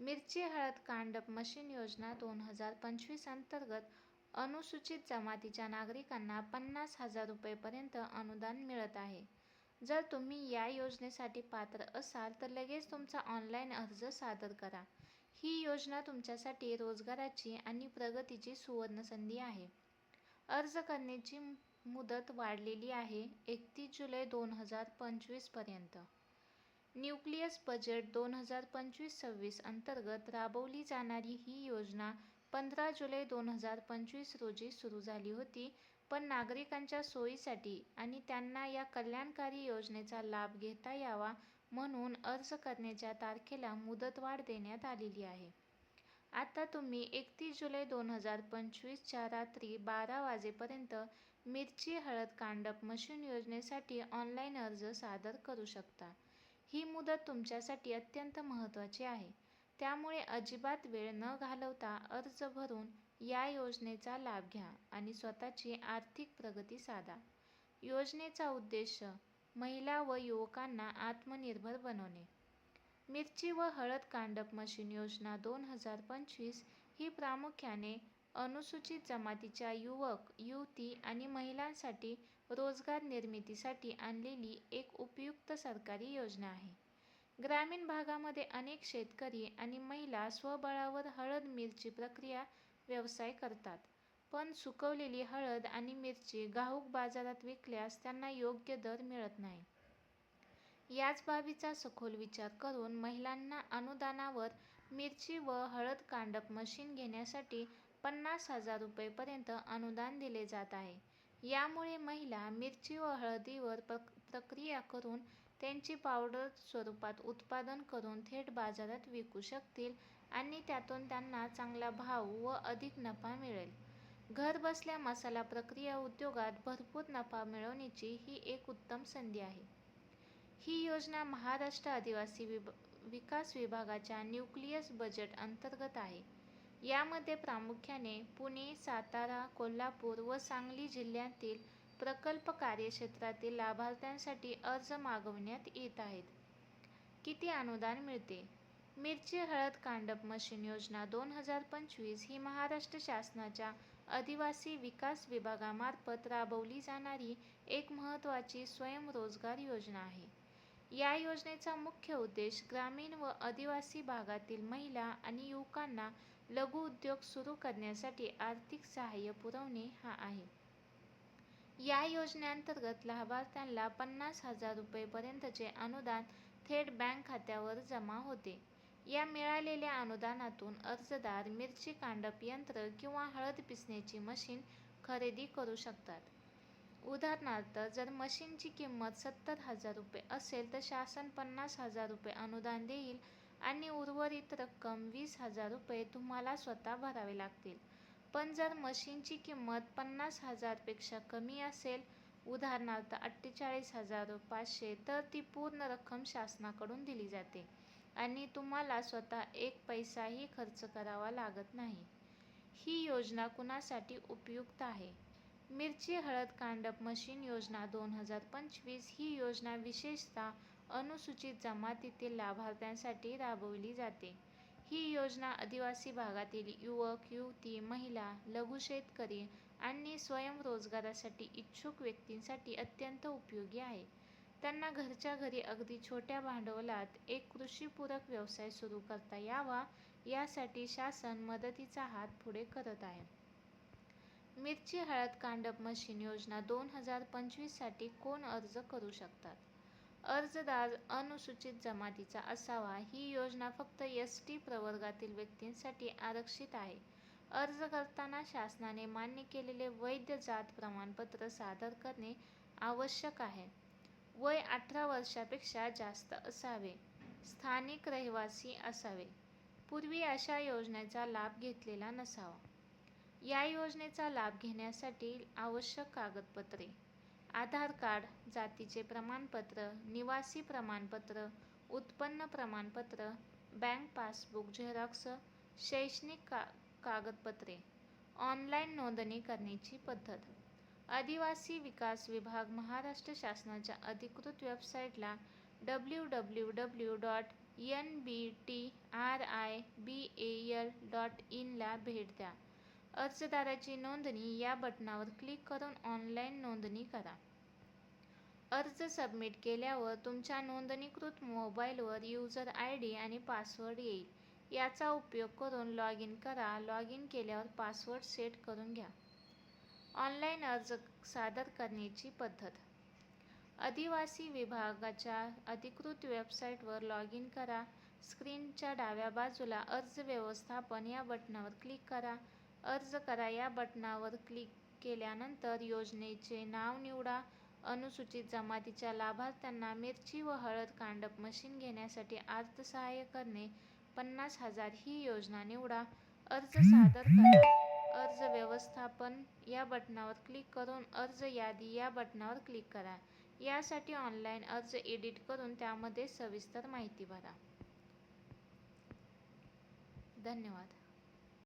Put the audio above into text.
मिरची हळद कांडप मशीन योजना दोन हजार पंचवीस अंतर्गत अनुसूचित जमातीच्या नागरिकांना पन्नास हजार रुपयेपर्यंत अनुदान मिळत आहे. जर तुम्ही या योजनेसाठी पात्र असाल तर लगेच तुमचा ऑनलाईन अर्ज सादर करा. ही योजना तुमच्यासाठी रोजगाराची आणि प्रगतीची सुवर्णसंधी आहे. अर्ज करण्याची मुदत वाढलेली आहे एकतीस जुलै दोन हजार पंचवीसपर्यंत न्यूक्लियस बजेट दोन हजार पंचवीस-सव्वीस अंतर्गत राबवली जाणारी ही योजना पंधरा जुलै दोन हजार पंचवीस रोजी सुरू झाली होती पण नागरिकांच्या सोयीसाठी आणि त्यांना या कल्याणकारी योजनेचा लाभ घेता यावा म्हणून अर्ज करण्याच्या तारखेला मुदतवाढ देण्यात आलेली आहे. आता तुम्ही एकतीस जुलै दोन हजार पंचवीसच्या रात्री बारा वाजेपर्यंत मिरची हळद कांडप मशीन योजनेसाठी ऑनलाईन अर्ज सादर करू शकता. ही मुदत तुमच्यासाठी अत्यंत महत्त्वाची आहे. त्यामुळे अजिबात वेळ न घालवता अर्ज भरून या योजनेचा लाभ घ्या आणि स्वतःची आर्थिक प्रगती साधा. योजनेचा उद्देश महिला व युवकांना आत्मनिर्भर बनवणे. मिरची व हळद कांडप मशीन योजना दोन हजार पंचवीस ही प्रामुख्याने अनुसूचित जमातीच्या युवक, युवती आणि महिलांसाठी रोजगार निर्मितीसाठी आणलेली एक उपयुक्त सरकारी योजना आहे. ग्रामीण भागामध्ये अनेक शेतकरी आणि महिला स्वबळावर हळद मिरची प्रक्रिया व्यवसाय करतात पण सुकवलेली हळद आणि मिरची घाऊक बाजारात विकल्यास त्यांना योग्य दर मिळत नाही. याच बाबीचा सखोल विचार करून महिलांना अनुदानावर मिरची व हळद कांडप मशीन घेण्यासाठी पन्नास हजार रुपयेपर्यंत अनुदान दिले जात आहे. यामुळे महिला मिरची व हळदीवर प्र प्रक्रिया करून त्यांची पावडर स्वरूपात उत्पादन करून थेट बाजारात विकू शकतील आणि त्यातून त्यांना चांगला भाव व अधिक नफा मिळेल. घरबसल्या मसाला प्रक्रिया उद्योगात भरपूर नफा मिळवण्याची ही एक उत्तम संधी आहे. ही योजना महाराष्ट्र आदिवासी विभ विकास विभागाच्या न्यूक्लियस बजेट अंतर्गत आहे. यामध्ये प्रामुख्याने पुणे, सातारा, कोल्हापूर व सांगली जिल्ह्यातील प्रकल्प कार्यक्षेत्रातील लाभार्थ्यांसाठी अर्ज मागवण्यात येत आहेत. किती अनुदान मिळते? मिरची हळद कांडप मशीन योजना दोन हजार पंचवीस ही महाराष्ट्र शासनाच्या आदिवासी विकास विभागामार्फत राबवली जाणारी एक महत्त्वाची स्वयंरोजगार योजना आहे. या योजनेचा मुख्य उद्देश ग्रामीण व आदिवासी भागातील महिला आणि युवकांना लघु उद्योग सुरू करण्यासाठी आर्थिक सहाय्य पुरवणे हा आहे. या योजनेअंतर्गत लाभार्थ्यांना पन्नास हजार रुपयेपर्यंतचे अनुदान थेट बँक खात्यावर जमा होते. या मिळालेल्या अनुदानातून अर्जदार मिरची कांडप यंत्र किंवा हळद पिसण्याची मशीन खरेदी करू शकतात. उदाहरणार्थ जर मशीनची किंमत सत्तर हजार रुपये असेल तर शासन पन्नास हजार रुपये अनुदान देईल आणि उर्वरित रक्कम वीस हजार रुपये तुम्हाला स्वतः भरावे लागतील. पण जर मशीनची किंमत पन्नास हजारपेक्षा कमी असेल उदाहरणार्थ अठ्ठेचाळीस हजार पाचशे तर ती पूर्ण रक्कम शासनाकडून दिली जाते आणि तुम्हाला स्वतः एक पैसाही खर्च करावा लागत नाही. ही योजना कुणासाठी उपयुक्त आहे? मिरची हळद कांडप मशीन योजना दोन हजार पंचवीस ही योजना विशेषतः अनुसूचित जमातीतील लाभार्थ्यांसाठी राबवली जाते. ही योजना आदिवासी भागातील युवक, युवती, महिला, लघु शेतकरी आणि स्वयंरोजगारासाठी इच्छुक व्यक्तींसाठी अत्यंत उपयोगी आहे. त्यांना घरच्या घरी अगदी छोट्या भांडवलात एक कृषीपूरक व्यवसाय सुरू करता यावा यासाठी शासन मदतीचा हात पुढे करत आहे. मिरची हळद कांडप मशीन योजना दोन हजार पंचवीससाठी कोण अर्ज करू शकतात? अर्जदार अनुसूचित जमातीचा असावा. ही योजना फक्त एस. टी. प्रवर्गातील व्यक्तींसाठी आरक्षित आहे. अर्ज करताना शासनाने मान्य केलेले वैध जात प्रमाणपत्र सादर करणे आवश्यक आहे. वय अठरा वर्षापेक्षा जास्त असावे. स्थानिक रहिवासी असावे. पूर्वी अशा योजनेचा लाभ घेतलेला नसावा. या योजनेचा लाभ घेण्यासाठी आवश्यक कागदपत्रे आधार कार्ड, जातीचे प्रमाणपत्र, निवासी प्रमाणपत्र, उत्पन्न प्रमाणपत्र, बँक पासबुक झेरॉक्स, शैक्षणिक का कागदपत्रे. ऑनलाईन नोंदणी करण्याची पद्धत आदिवासी विकास विभाग महाराष्ट्र शासनाच्या अधिकृत वेबसाईटला W W W dot N B T R I B A L dot इनला भेट द्या अर्जदाराची नोंदणी या बटणावर क्लिक करून ऑनलाईन नोंदणी करा. अर्ज सबमिट केल्यावर तुमच्या नोंदणीकृत मोबाईलवर यूजर आय डी आणि पासवर्ड येईल. याचा उपयोग करून लॉग इन करा. लॉग इन केल्यावर पासवर्ड सेट करून घ्या. ऑनलाईन अर्ज सादर करण्याची पद्धत. आदिवासी विभागाच्या अधिकृत वेबसाईटवर लॉग इन करा. स्क्रीनच्या डाव्या बाजूला अर्ज व्यवस्थापन या बटणावर क्लिक करा. अर्ज करा. या बटणावर क्लिक केल्यानंतर योजनेचे नाव निवडा. अनुसूचित जमातीच्या लाभार्थ्यांना मिरची व हळद कांडप मशीन घेण्यासाठी अर्थसहाय्य करणे. पन्नास हजार ही योजना निवडा. अर्ज सादर करा. अर्ज व्यवस्थापन या बटणावर क्लिक करून अर्ज यादी या बटणावर क्लिक करा. यासाठी ऑनलाईन अर्ज एडिट करून त्यामध्ये सविस्तर माहिती भरा. धन्यवाद.